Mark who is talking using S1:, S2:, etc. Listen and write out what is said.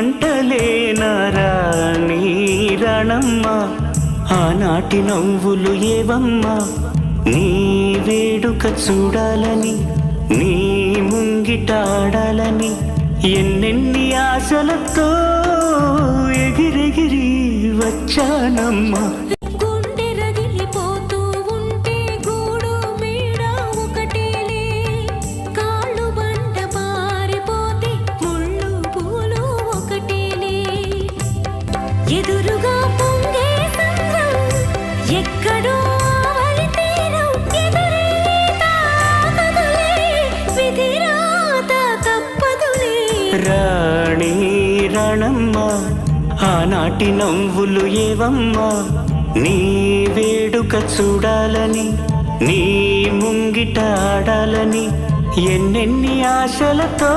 S1: మంటలేనరా నీరణమ్మ ఆనాటి నవ్వులు ఏవమ్మా? నీ వేడుక చూడాలని నీ ముంగిటాడాలని ఎన్నెన్ని ఆశలతో ఎగిరెగిరి వచ్చానమ్మా.
S2: ఎదురుగా పొంగే ఎక్కడో ఆవలి తీరం ఎదురే విధిరాత తప్పదులే.
S1: రాణి రణమ్మ ఆనాటి నవ్వులు ఏవమ్మా నీ వేడుక చూడాలని నీ ముంగిట ఆడాలని ఎన్నెన్ని ఆశలతో